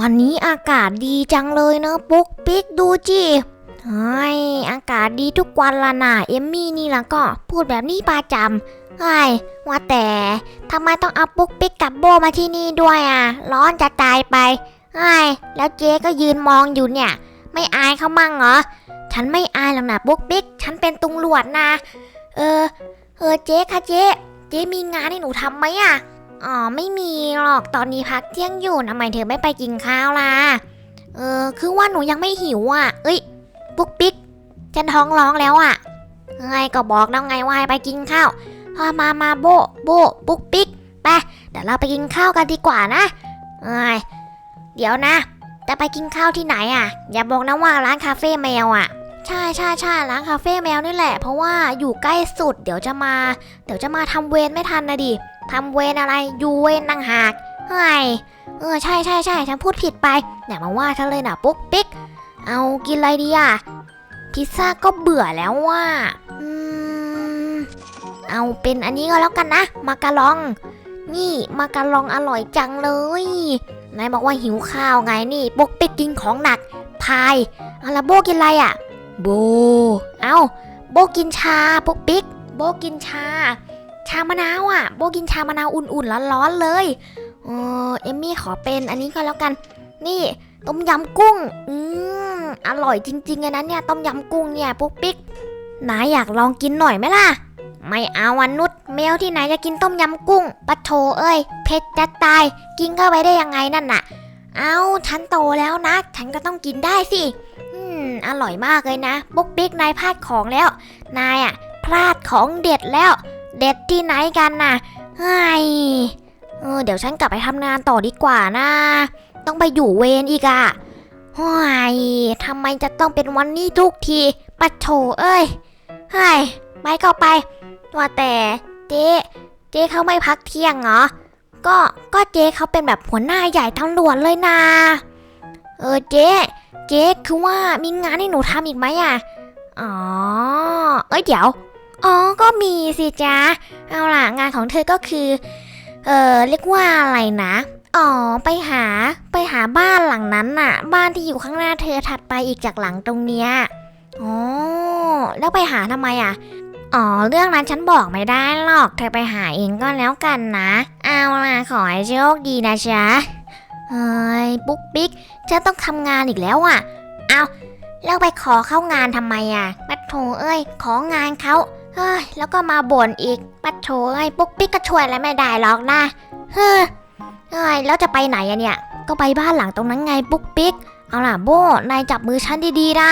วันนี้อากาศดีจังเลยเนอะปุ๊กปิ๊กดูจิเฮ้อากาศดีทุกวันละน่ะเอมมี่นี่ละก็พูดแบบนี้ประจำเฮ้ว่าแต่ทำไมต้องเอาปุ๊กปิ๊กกับโบมาที่นี่ด้วยอะ ร้อนจะตายไปเฮ้แล้วเจ๊ก็ยืนมองอยู่เนี่ย ไม่อายเขามั่งเหรอ ฉันไม่อายหรอกนะปุ๊กปิ๊ก ฉันเป็นตุงหลวดนะ เออ เออเจ๊คะเจ๊ เจ๊มีงานให้หนูทำไหมอะ อ๋อไม่มีหรอกตอนนี้พักเที่ยงอยู่ทำไมเธอไม่ไปกินข้าวล่ะ เออคือว่าหนูยังไม่หิวอะ เอ้ยปุ๊กปิ๊กฉันท้องร้องแล้วอะไงก็บอกแล้วไงว่าให้ไปกินข้าวพอมามาโบโบปุ๊กปิ๊กไปเดี๋ยวเราไปกินข้าวกันดีกว่านะเอ้ยเดี๋ยวนะ จะไปกินข้าวที่ไหนอะ อย่าบอกนะว่าร้านคาเฟ่แมวอะใช่ใช่ใช่ร้านคาเฟ่แมวนี่แหละ เพราะว่าอยู่ใกล้สุดเดี๋ยวจะมา เดี๋ยวจะมาทำเวรไม่ทันนะดิ ทำเวรอะไรยูเวรนังหากเฮ้ยเออใช่ใช่ใช่ฉันพูดผิดไปอย่ามาว่าฉันเลยนะปุ๊กปิ๊กเอากินอะไรดีอะพิซซ่าก็เบื่อแล้วว่าอืมเอาเป็นอันนี้ก็แล้วกันนะมาการอง นี่มาการองอร่อยจังเลยนายบอกว่าหิวข้าวไงนี่ปุ๊กปิ๊กกินของหนักพายเอาละโบกินอะไรอะโบ เอาโบกินชาปุ๊กปิ๊กโบกินชา ชามะนาวอะ โบกินชามะนาวอุ่นๆร้อนๆเลยเออเอมมี่ขอเป็นอันนี้ก็แล้วกัน นี่ต้มยำกุ้ง อืมอร่อยจริงๆเลยนะเนี่ย ต้มยำกุ้งเนี่ยปุ๊กปิ๊กนายอยากลองกินหน่อยไหมล่ะ ไม่เอาวันนุชแมวที่ไหนจะกินต้มยำกุ้งปะโถเอ้ยเผ็ดจะตาย กินเข้าไปได้ยังไงนั่นน่ะ เอาฉันโตแล้วนะ ฉันก็ต้องกินได้สิ อืม อร่อยมากเลยนะปุ๊กปิ๊กนายพลาดของแล้ว นายอะพลาดของเด็ดแล้ว เด็ดที่ไหนกันน่ะเฮ้เออเดี๋ยวฉันกลับไปทำงานต่อดีกว่านะ ต้องไปอยู่เวรอีกอะเฮ้ยทำไมจะต้องเป็นวันนี้ทุกทีปะโถเอ้ยเฮ้ไปก็ไป ว่าแต่เจ๊เจ๊เขาไม่พักเที่ยงเหรอ ก็ก็เจ๊เขาเป็นแบบหัวหน้าใหญ่ตำรวจเลยนะเออเจ๊เจ๊คือว่ามีงานให้หนูทำอีกไหมอะอ๋อ เอ้ยเดี๋ยว อ๋อ ก็มีสิจ๊ะ เอาล่ะ งานของเธอก็คือ เออเรียกว่าอะไรนะ อ๋อ ไปหา ไปหาบ้านหลังนั้นน่ะ บ้านที่อยู่ข้างหน้าเธอถัดไปอีกจากหลังตรงเนี้ย อ๋อ แล้วไปหาทำไมอะ อ๋อ เรื่องนั้นฉันบอกไม่ได้หรอก เธอไปหาเองก็แล้วกันนะ เอาล่ะ ขอให้โชคดีนะจ๊ะเฮ้ย ปุ๊กปิ๊ก ฉันต้องทำงานอีกแล้วอะ เอาแล้วไปขอเข้างานทำไมอะปัดโถเอ้ย ของานเขา เฮ้ยแล้วก็มาบ่นอีกปัดโถไอ้ปุ๊กปิ๊กก็ช่วยอะไรไม่ได้หรอกนะ เฮ้ยเฮ้ยแล้วจะไปไหนอะเนี่ย ก็ไปบ้านหลังตรงนั้นไงปุ๊กปิ๊ก เอาล่ะโบนายจับมือฉันดีๆนะ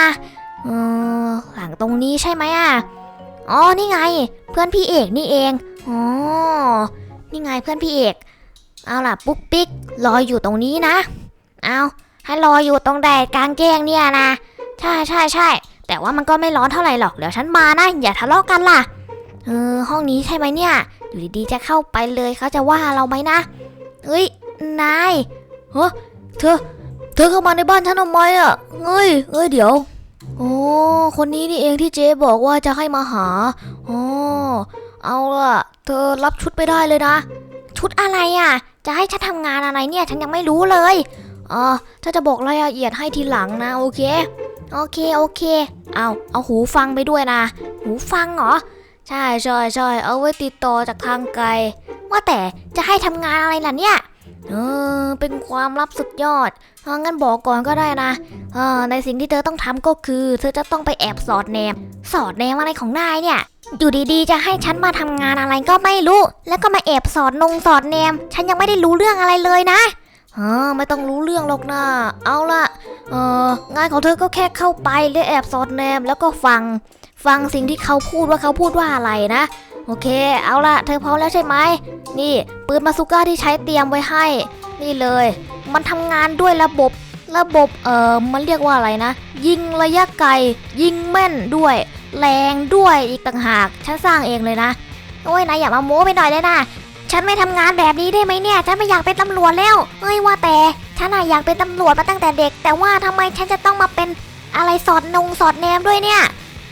เออหลังตรงนี้ใช่ไหมอะอ๋อนี่ไง เพื่อนพี่เอกนี่เอง อ๋อ นี่ไงเพื่อนพี่เอก เอาล่ะปุ๊กปิ๊กรออยู่ตรงนี้นะ เอาให้รออยู่ตรงแดดกลางแจ้งเนี่ยนะ ใช่ใช่ใช่ แต่ว่ามันก็ไม่ร้อนเท่าไหร่หรอก เดี๋ยวฉันมานะ อย่าทะเลาะกันล่ะ เออ ห้องนี้ใช่ไหมเนี่ย อยู่ดีๆจะเข้าไปเลยเขาจะว่าเราไหมนะ เอ้ย นายเฮ้เธอ เธอเข้ามาในบ้านฉันทำไมอะเอ้ยเอ้ย เดี๋ยว โอ้ คนนี้นี่เองที่เจ๊บอกว่าจะให้มาหาโอ๋อเอาล่ะ เธอรับชุดไปได้เลยนะ ชุดอะไรอะ จะให้ฉันทำงานอะไรเนี่ย ฉันยังไม่รู้เลยอ๋อถ้าจะบอกรายละเอียดให้ทีหลังนะ โอเค โอเคโอเค เอาเอาหูฟังไปด้วยนะ หูฟังเหรอ ใช่ใช่ใช่เอาไว้ติดต่อจากทางไกล ว่าแต่จะให้ทำงานอะไรล่ะเนี่ย เออ เป็นความลับสุดยอดเอองั้นบอกก่อนก็ได้นะเออในสิ่งที่เธอต้องทำก็คือ เธอจะต้องไปแอบสอดแนม สอดแนมอะไรของนายเนี่ย อยู่ดีๆ จะให้ฉันมาทำงานอะไรก็ไม่รู้ แล้วก็มาแอบสอดนงสอดแนม ฉันยังไม่ได้รู้เรื่องอะไรเลยนะ อไม่ต้องรู้เรื่องหรอกนะเอาล่ะเอองานของเธอก็แค่เข้าไปและแอบสอดแนมแล้วก็ฟัง ฟังสิ่งที่เขาพูดว่าเขาพูดว่าอะไรนะ โอเค เอาล่ะเธอพร้อมแล้วใช่ไหมนี่ปืนมาซูก้าที่ใช้เตรียมไว้ให้ นี่เลย มันทำงานด้วยระบบระบบเอ่อมันเรียกว่าอะไรนะ ยิงระยะไกล ยิงแม่นด้วย แรงด้วยอีกต่างหาก ฉันสร้างเองเลยนะ โอ้ยนายอย่ามาโม้ไปหน่อยเลยนะ ฉันไม่ทำงานแบบนี้ได้ไหมเนี่ย ฉันไม่อยากเป็นตำรวจแล้วเอ้ยว่าแต่ ฉันน่ะอยากเป็นตำรวจมาตั้งแต่เด็ก แต่ว่าทำไมฉันจะต้องมาเป็นอะไรสอดนงสอดแนมด้วยเนี่ย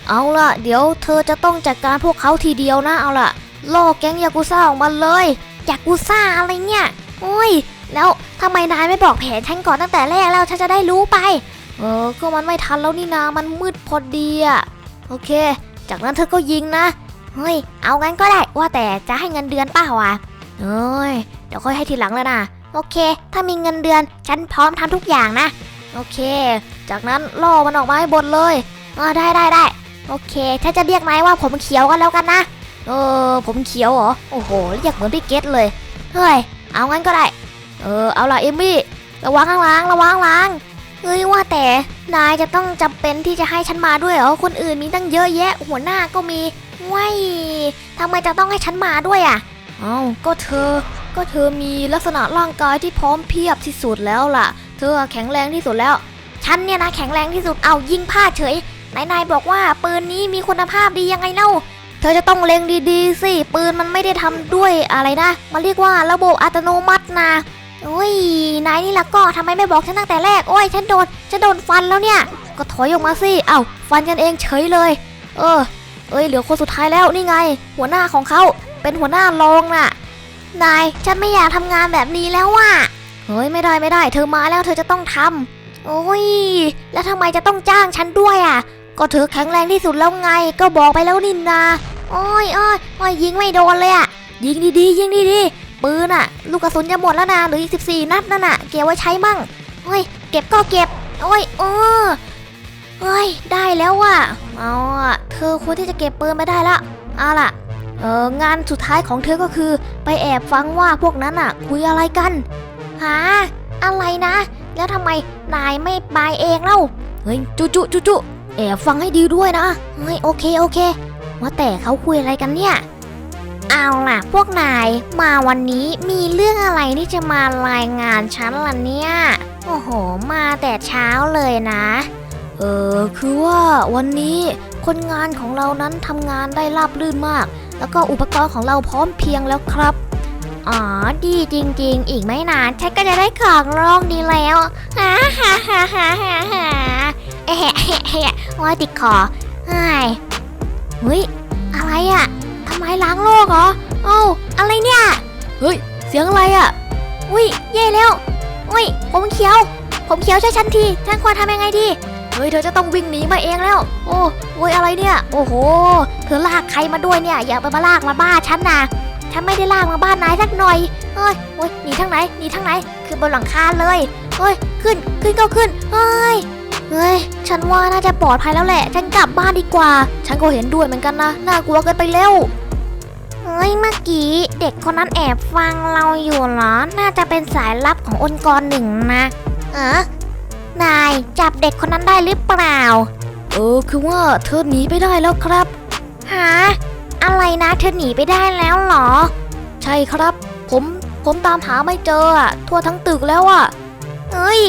เอาล่ะ เดี๋ยวเธอจะต้องจัดการพวกเขาทีเดียวนะ เอาล่ะล่อแก๊งยากุซ่าออกมาเลย ยากุซ่าอะไรเนี่ย โอ้ย แล้วทำไมนายไม่บอกแผนฉันก่อนตั้งแต่แรกแล้ว ฉันจะได้รู้ไป เออ ก็มันไม่ทันแล้วนี่นา มันมืดพอดีอะโอเค จากนั้นเธอก็ยิงนะ เฮ้ย เอางั้นก็ได้ ว่าแต่จะให้เงินเดือนเปล่าวะเอ้ย เดี๋ยวค่อยให้ทีหลังเลยนะ โอเค ถ้ามีเงินเดือน ฉันพร้อมทำทุกอย่างนะ โอเค จากนั้นล่อมันออกมาให้บนเลยอ่าได้ได้ได้ โอเคฉันจะเรียกนายว่าผมเขียวกันแล้วกันนะ เออ ผมเขียวเหรอ โอ้โห เรียกเหมือนพี่เกตเลย เฮ้ย เอางั้นก็ได้ เออ เอาล่ะเอมมี่ ระวังข้างล่างระวังข้างหล่างเฮ้ยว่าแต่ นายจะต้องจำเป็นที่จะให้ฉันมาด้วยเหรอ คนอื่นมีตั้งเยอะแยะ หัวหน้าก็มี ว้ยทำไมจะต้องให้ฉันมาด้วยอะ เอ้า ก็เธอ ก็เธอมีลักษณะร่างกายที่พร้อมเพียบที่สุดแล้วล่ะ เธอแข็งแรงที่สุดแล้ว ฉันเนี่ยนะแข็งแรงที่สุด เอายิงพลาดเฉย นายนายบอกว่าปืนนี้มีคุณภาพดียังไงเล่า เธอจะต้องเล็งดีๆสิ ปืนมันไม่ได้ทำด้วยอะไรนะ มันเรียกว่าระบบอัตโนมัตินะโอ้ย นายนี่ละก็ทำไมไม่บอกฉันตั้งแต่แรก โอ้ย ฉันโดน ฉันโดนฟันแล้วเนี่ย ก็ถอยออกมาสิ เอ้า ฟันกันเองเฉยเลย เออ เอ้ยเหลือคนสุดท้ายแล้วนี่ไง หัวหน้าของเขาเป็นหัวหน้ารองน่ะ นายฉันไม่อยากทำงานแบบนี้แล้วว่ะเฮ้ยไม่ได้ไม่ได้ เธอมาแล้วเธอจะต้องทำโอ้ย แล้วทำไมจะต้องจ้างฉันด้วยอะ ก็เธอแข็งแรงที่สุดแล้วไง ก็บอกไปแล้วนินนาโอ้ยโอ้ยโอ้ยยิงไม่โดนเลยอะ ยิงดีๆยิงดีๆปืนอะ ลูกกระสุนจะหมดแล้วนะหรืออีก 14 นัดนั่นน่ะ เก็บไว้ใช้มั่งโอ้ยเก็บก็เก็บโอ้ยเออ เฮ้ย ได้แล้วว่ะ เอาอะเธอควรที่จะเก็บปืนไม่ได้ละเอาล่ะ เอองานสุดท้ายของเธอก็คือ ไปแอบฟังว่าพวกนั้นอะคุยอะไรกัน หา อะไรนะ แล้วทำไมนายไม่ไปเองเล่า เฮ้ย จุจุจุจุแอบฟังให้ดีด้วยนะ เฮ้ย โอเค โอเค ว่าแต่เขาคุยอะไรกันเนี่ย เอาล่ะ พวกนายมาวันนี้มีเรื่องอะไรที่จะมารายงานฉันล่ะเนี่ย โอ้โห มาแต่เช้าเลยนะ เออคือว่าวันนี้คนงานของเรานั้นทำงานได้ราบรื่นมาก แล้วก็อุปกรณ์ของเราพร้อมเพียงแล้วครับ อ๋อดีจริง ๆ อีกไม่นานฉันก็จะได้ของรองดีแล้วฮ่าฮ่าฮ่าฮ่าฮ่าฮ่าเอ๊ะเอ๊ะเอ๊ะว่าติดคอเฮ้ยเฮ้ยอะไรอะทำไมล้างโลกเหรอเอ้าอะไรเนี่ยเฮ้ยเสียงอะไรอะอุ้ยเย่แล้วอุ้ยผมเขียว ผมเขียวช่วยฉันทีฉันควรทำยังไงดี เฮ้ยเธอจะต้องวิ่งหนีมาเองแล้ว โอ้โอ้ยอะไรเนี่ย โอ้โห เธอลากใครมาด้วยเนี่ย อย่าไปมาลากมาบ้าฉันนะฉันไม่ได้ลากมาบ้านนายสักหน่อยเฮ้ยโอ้ยหนีทางไหนหนีทางไหน คือบนหลังคาเลยเฮ้ยขึ้นขึ้นก็ขึ้นเฮ้ยเฮ้ย ฉันว่าน่าจะปลอดภัยแล้วแหละ ฉันกลับบ้านดีกว่า ฉันก็เห็นด้วยเหมือนกันนะ น่ากลัวเกินไปแล้ว เฮ้ย เมื่อกี้เด็กคนนั้นแอบฟังเราอยู่เหรอ น่าจะเป็นสายลับขององค์กรหนึ่งนะ เออ นายจับเด็กคนนั้นได้หรือเปล่า เออคือว่าเธอหนีไปได้แล้วครับ หา อะไรนะเธอหนีไปได้แล้วเหรอ ใช่ครับ ผมผมตามหาไม่เจออะทั่วทั้งตึกแล้วอะเฮ้ย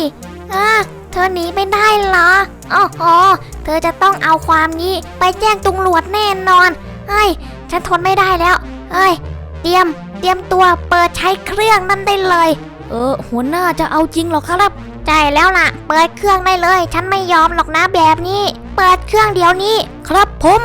อะเธอหนีไปได้เหรออ๋อออเธอจะต้องเอาความนี้ไปแจ้งตำรวจแน่นอนเฮ้ย ฉันทนไม่ได้แล้วเฮ้ย เตรียม เตรียมตัวเปิดใช้เครื่องนั่นได้เลย เออ หัวหน้าจะเอาจริงเหรอครับ ใจแล้วล่ะ เปิดเครื่องได้เลย ฉันไม่ยอมหรอกนะแบบนี้ เปิดเครื่องเดี๋ยวนี้ ครับผม